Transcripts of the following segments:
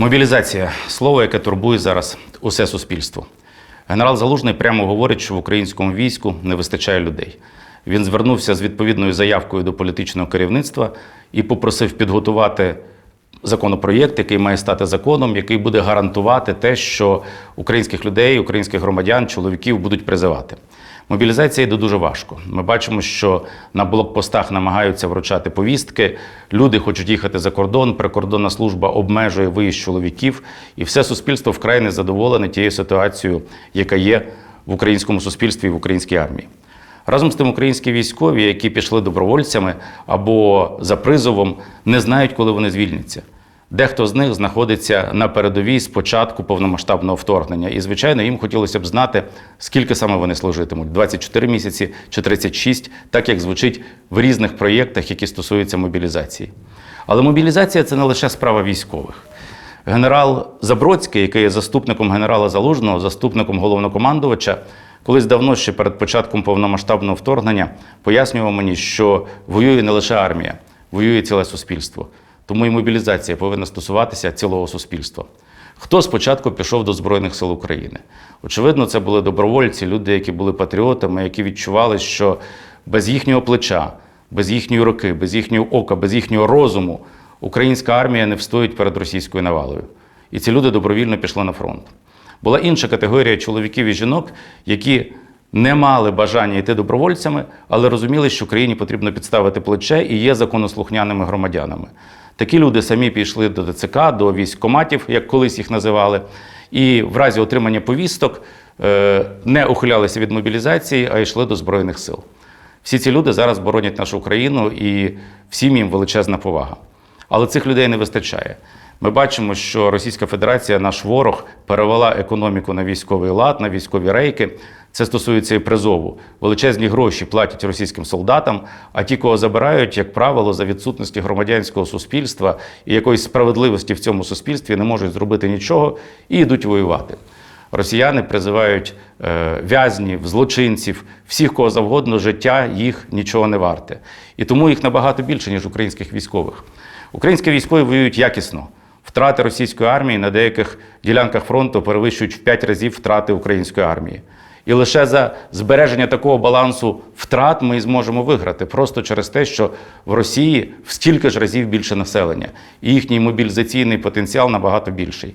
Мобілізація слово, яке турбує зараз усе суспільство. Генерал Залужний прямо говорить, що в українському війську не вистачає людей. Він звернувся з відповідною заявкою до політичного керівництва і попросив підготувати законопроєкт, який має стати законом, який буде гарантувати те, що українських людей, українських громадян, чоловіків будуть призивати. Мобілізація йде дуже важко. Ми бачимо, що на блокпостах намагаються вручати повістки. Люди хочуть їхати за кордон. Прикордонна служба обмежує виїзд чоловіків, і все суспільство вкрай незадоволене тією ситуацією, яка є в українському суспільстві і в українській армії. Разом з тим, українські військові, які пішли добровольцями або за призовом, не знають, коли вони звільняться. Дехто з них знаходиться на передовій з початку повномасштабного вторгнення. І, звичайно, їм хотілося б знати, скільки саме вони служитимуть: 24 місяці чи 36, так як звучить в різних проєктах, які стосуються мобілізації. Але мобілізація це не лише справа військових. Генерал Забродський, який є заступником генерала Залужного, заступником головнокомандувача, колись давно ще перед початком повномасштабного вторгнення пояснював мені, що воює не лише армія, воює ціле суспільство. Тому і мобілізація повинна стосуватися цілого суспільства. Хто спочатку пішов до Збройних сил України? Очевидно, це були добровольці, люди, які були патріотами, які відчували, що без їхнього плеча, без їхньої руки, без їхнього ока, без їхнього розуму українська армія не встоїть перед російською навалою. І ці люди добровільно пішли на фронт. Була інша категорія чоловіків і жінок, які не мали бажання йти добровольцями, але розуміли, що країні потрібно підставити плече і є законослухняними громадянами. Такі люди самі пішли до ДЦК, до військкоматів, як колись їх називали, і в разі отримання повісток е, не ухилялися від мобілізації, а йшли до Збройних сил. Всі ці люди зараз боронять нашу країну і всім їм величезна повага. Але цих людей не вистачає. Ми бачимо, що Російська Федерація, наш ворог, перевела економіку на військовий лад, на військові рейки. Це стосується і призову. Величезні гроші платять російським солдатам, а ті, кого забирають, як правило, за відсутності громадянського суспільства і якоїсь справедливості в цьому суспільстві не можуть зробити нічого і йдуть воювати. Росіяни призивають е, в'язнів, злочинців, всіх кого завгодно, життя їх нічого не варте. І тому їх набагато більше, ніж українських військових. Українські військові воюють якісно. Втрати російської армії на деяких ділянках фронту перевищують в 5 разів втрати української армії. І лише за збереження такого балансу втрат ми зможемо виграти просто через те, що в Росії в стільки ж разів більше населення, і їхній мобілізаційний потенціал набагато більший.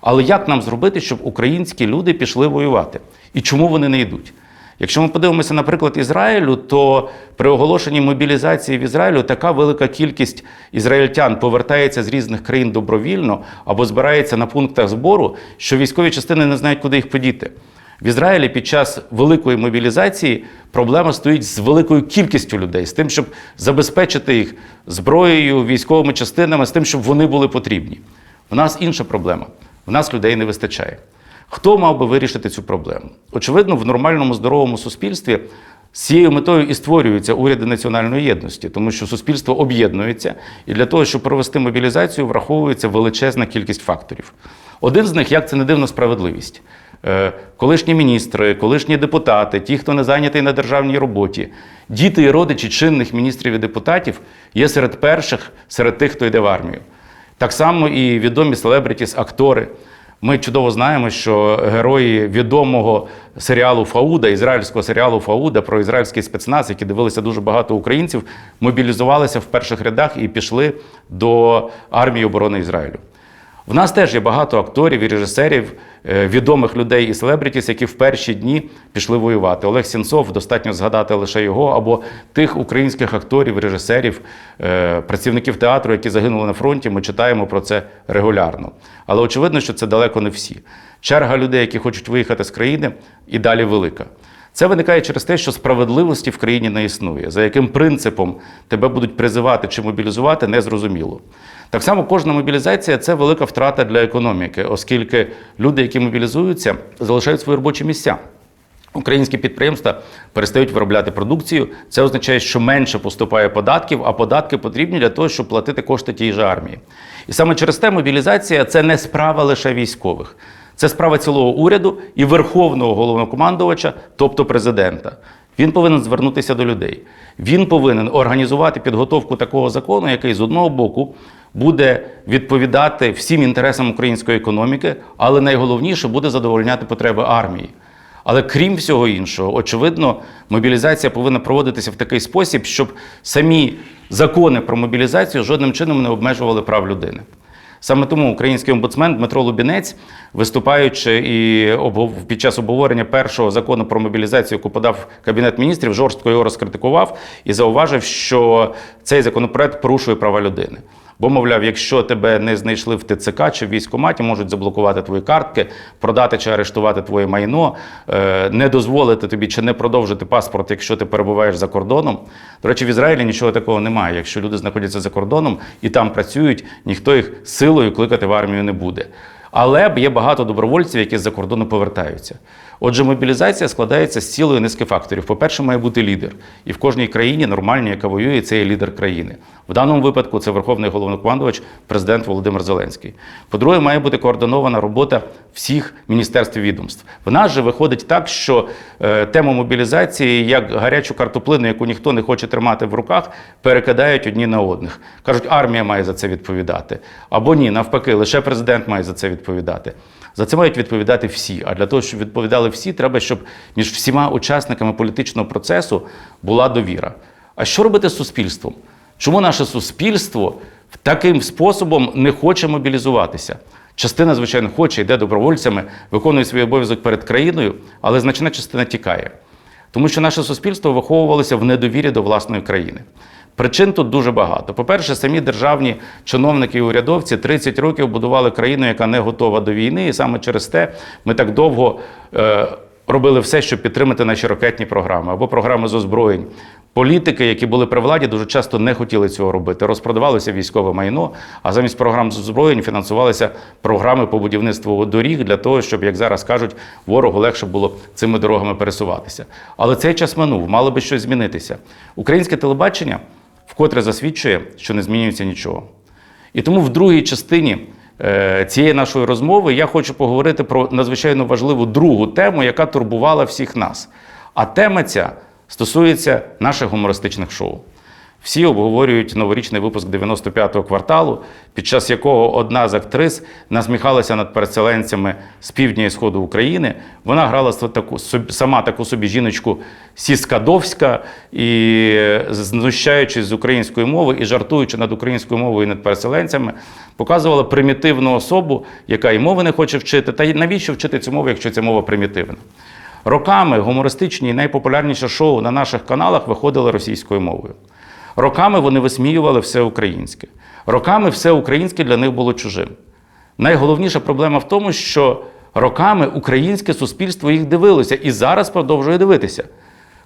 Але як нам зробити, щоб українські люди пішли воювати? І чому вони не йдуть? Якщо ми подивимося, наприклад, Ізраїлю, то при оголошенні мобілізації в Ізраїлю така велика кількість ізраїльтян повертається з різних країн добровільно або збирається на пунктах збору, що військові частини не знають, куди їх подіти. В Ізраїлі під час великої мобілізації проблема стоїть з великою кількістю людей, з тим, щоб забезпечити їх зброєю, військовими частинами, з тим, щоб вони були потрібні. У нас інша проблема. В нас людей не вистачає. Хто мав би вирішити цю проблему? Очевидно, в нормальному здоровому суспільстві з цією метою і створюються уряди національної єдності, тому що суспільство об'єднується, і для того, щоб провести мобілізацію, враховується величезна кількість факторів. Один з них, як це не дивно, справедливість. Е, Колишні міністри, колишні депутати, ті, хто не зайнятий на державній роботі, діти і родичі чинних міністрів і депутатів є серед перших, серед тих, хто йде в армію. Так само і відомі селебритіс, актори. Ми чудово знаємо, що герої відомого серіалу Фауда, ізраїльського серіалу Фауда про ізраїльський спецназ, які дивилися дуже багато українців, мобілізувалися в перших рядах і пішли до армії оборони Ізраїлю. В нас теж є багато акторів і режисерів, е, відомих людей і селебритіс, які в перші дні пішли воювати. Олег Сінцов, достатньо згадати лише його, або тих українських акторів, режисерів, е, працівників театру, які загинули на фронті. Ми читаємо про це регулярно. Але очевидно, що це далеко не всі. Черга людей, які хочуть виїхати з країни, і далі велика. Це виникає через те, що справедливості в країні не існує. За яким принципом тебе будуть призивати чи мобілізувати, незрозуміло. Так само кожна мобілізація це велика втрата для економіки, оскільки люди, які мобілізуються, залишають свої робочі місця. Українські підприємства перестають виробляти продукцію. Це означає, що менше поступає податків, а податки потрібні для того, щоб платити кошти тій же армії. І саме через те мобілізація це не справа лише військових. Це справа цілого уряду і верховного головнокомандувача, тобто президента. Він повинен звернутися до людей. Він повинен організувати підготовку такого закону, який з одного боку буде відповідати всім інтересам української економіки, але найголовніше буде задовольняти потреби армії. Але крім всього іншого, очевидно, мобілізація повинна проводитися в такий спосіб, щоб самі закони про мобілізацію жодним чином не обмежували прав людини. Саме тому український омбудсмен Дмитро Лубінець, виступаючи і під час обговорення першого закону про мобілізацію, яку подав Кабінет міністрів, жорстко його розкритикував і зауважив, що цей законопроект порушує права людини. Бо, мовляв, якщо тебе не знайшли в ТЦК чи в військкоматі, можуть заблокувати твої картки, продати чи арештувати твоє майно, е, не дозволити тобі чи не продовжити паспорт, якщо ти перебуваєш за кордоном. До речі, в Ізраїлі нічого такого немає. Якщо люди знаходяться за кордоном і там працюють, ніхто їх силою кликати в армію не буде. Але є багато добровольців, які з-за кордону повертаються. Отже, мобілізація складається з цілої низки факторів. По-перше, має бути лідер. І в кожній країні нормальній, яка воює, це є лідер країни. В даному випадку це Верховний головнокомандувач, президент Володимир Зеленський. По-друге, має бути координована робота всіх міністерств і відомств. В нас же виходить так, що е, тему мобілізації, як гарячу картоплину, яку ніхто не хоче тримати в руках, перекидають одні на одних. Кажуть, армія має за це відповідати. Або ні, навпаки, лише президент має за це відповідати. За це мають відповідати всі. А для того, щоб відповідали всі, треба, щоб між всіма учасниками політичного процесу була довіра. А що робити з суспільством? Чому наше суспільство таким способом не хоче мобілізуватися? Частина, звичайно, хоче, йде добровольцями, виконує свій обов'язок перед країною, але значна частина тікає. Тому що наше суспільство виховувалося в недовірі до власної країни. Причин тут дуже багато. По-перше, самі державні чиновники і урядовці 30 років будували країну, яка не готова до війни, і саме через те ми так довго е, робили все, щоб підтримати наші ракетні програми або програми з озброєнь. Політики, які були при владі, дуже часто не хотіли цього робити. Розпродавалося військове майно, а замість програм з озброєнь фінансувалися програми по будівництву доріг для того, щоб, як зараз кажуть, ворогу легше було цими дорогами пересуватися. Але цей час минув, мало би щось змінитися. Українське телебачення вкотре засвідчує, що не змінюється нічого. І тому в другій частині е, цієї нашої розмови я хочу поговорити про надзвичайно важливу другу тему, яка турбувала всіх нас. А тема ця стосується наших гумористичних шоу. Всі обговорюють новорічний випуск 95-го кварталу, під час якого одна з актрис насміхалася над переселенцями з півдня і сходу України. Вона грала таку сама таку собі жіночку сіскадовська і е, знущаючись з української мови і жартуючи над українською мовою і над переселенцями, показувала примітивну особу, яка і мови не хоче вчити. Та й навіщо вчити цю мову, якщо ця мова примітивна? Роками гумористичні і найпопулярніші шоу на наших каналах виходили російською мовою. Роками вони висміювали все українське. Роками все українське для них було чужим. Найголовніша проблема в тому, що роками українське суспільство їх дивилося і зараз продовжує дивитися.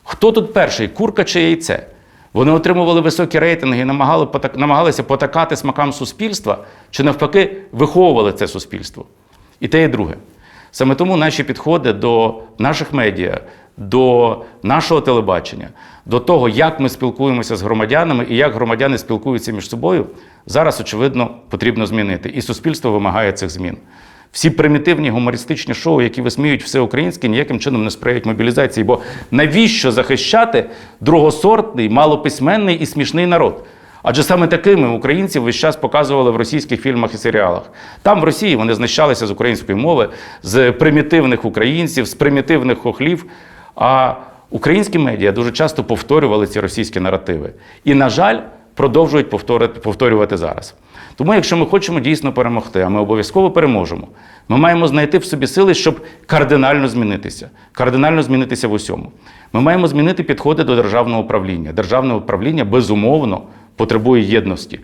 Хто тут перший, курка чи яйце? Вони отримували високі рейтинги і намагали, намагалися потакати смакам суспільства, чи навпаки виховували це суспільство. І те, і друге. Саме тому наші підходи до наших медіа, до нашого телебачення, до того, як ми спілкуємося з громадянами і як громадяни спілкуються між собою, зараз, очевидно, потрібно змінити. І суспільство вимагає цих змін. Всі примітивні гумористичні шоу, які висміють все українське, ніяким чином не сприяють мобілізації. Бо навіщо захищати другосортний, малописьменний і смішний народ? Адже саме такими українців весь час показували в російських фільмах і серіалах. Там в Росії вони знущалися з української мови, з примітивних українців, з примітивних хохлів. А українські медіа дуже часто повторювали ці російські наративи. І, на жаль, продовжують повторювати зараз. Тому, якщо ми хочемо дійсно перемогти, а ми обов'язково переможемо, ми маємо знайти в собі сили, щоб кардинально змінитися. Кардинально змінитися в усьому. Ми маємо змінити підходи до державного управління. Державне управління безумовно потребує єдності.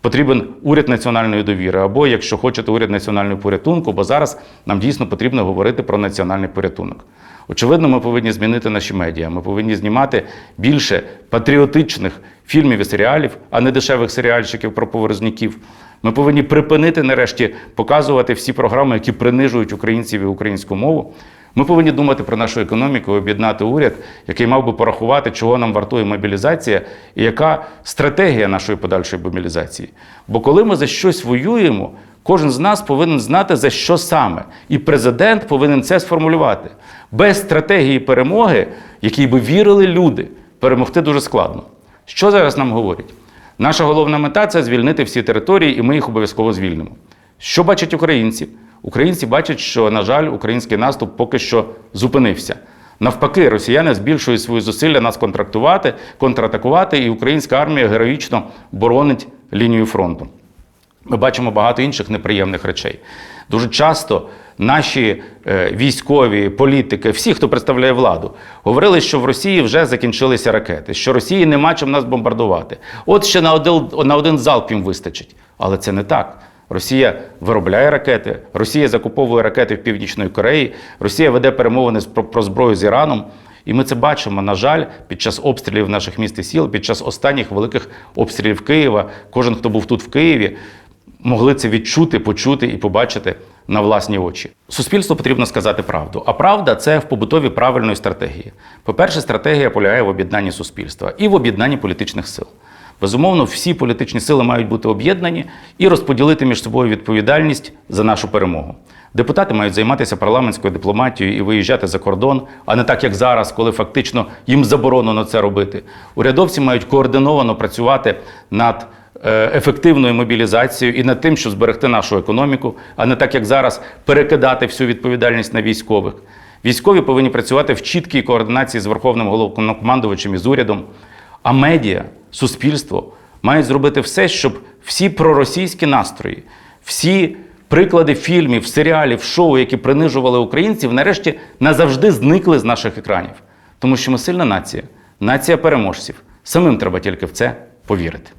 Потрібен уряд національної довіри, або, якщо хочете, уряд національного порятунку, бо зараз нам дійсно потрібно говорити про національний порятунок. Очевидно, ми повинні змінити наші медіа. Ми повинні знімати більше патріотичних фільмів і серіалів, а не дешевих серіальчиків про поворозняків. Ми повинні припинити нарешті показувати всі програми, які принижують українців і українську мову. Ми повинні думати про нашу економіку, об'єднати уряд, який мав би порахувати, чого нам вартує мобілізація, і яка стратегія нашої подальшої мобілізації. Бо коли ми за щось воюємо, кожен з нас повинен знати за що саме. І президент повинен це сформулювати. Без стратегії перемоги, якій би вірили люди, перемогти дуже складно. Що зараз нам говорять? Наша головна мета це звільнити всі території, і ми їх обов'язково звільнимо. Що бачать українці? Українці бачать, що, на жаль, український наступ поки що зупинився. Навпаки, росіяни збільшують свої зусилля нас контрактувати, контратакувати, і українська армія героїчно боронить лінію фронту. Ми бачимо багато інших неприємних речей. Дуже часто наші е, військові, політики, всі, хто представляє владу, говорили, що в Росії вже закінчилися ракети, що Росії нема чим нас бомбардувати. От ще на один, на один залп їм вистачить. Але це не так. Росія виробляє ракети, Росія закуповує ракети в Північної Кореї, Росія веде перемовини про зброю з Іраном. І ми це бачимо, на жаль, під час обстрілів наших міст і сіл, під час останніх великих обстрілів Києва. Кожен, хто був тут в Києві, могли це відчути, почути і побачити на власні очі. Суспільству потрібно сказати правду. А правда це в побутові правильної стратегії. По-перше, стратегія полягає в об'єднанні суспільства і в об'єднанні політичних сил. Безумовно, всі політичні сили мають бути об'єднані і розподілити між собою відповідальність за нашу перемогу. Депутати мають займатися парламентською дипломатією і виїжджати за кордон, а не так, як зараз, коли фактично їм заборонено це робити. Урядовці мають координовано працювати над ефективною мобілізацією і над тим, щоб зберегти нашу економіку, а не так, як зараз, перекидати всю відповідальність на військових. Військові повинні працювати в чіткій координації з Верховним головнокомандувачем і з урядом. А медіа, суспільство мають зробити все, щоб всі проросійські настрої, всі приклади фільмів, серіалів, шоу, які принижували українців, нарешті назавжди зникли з наших екранів. Тому що ми сильна нація, нація переможців. Самим треба тільки в це повірити.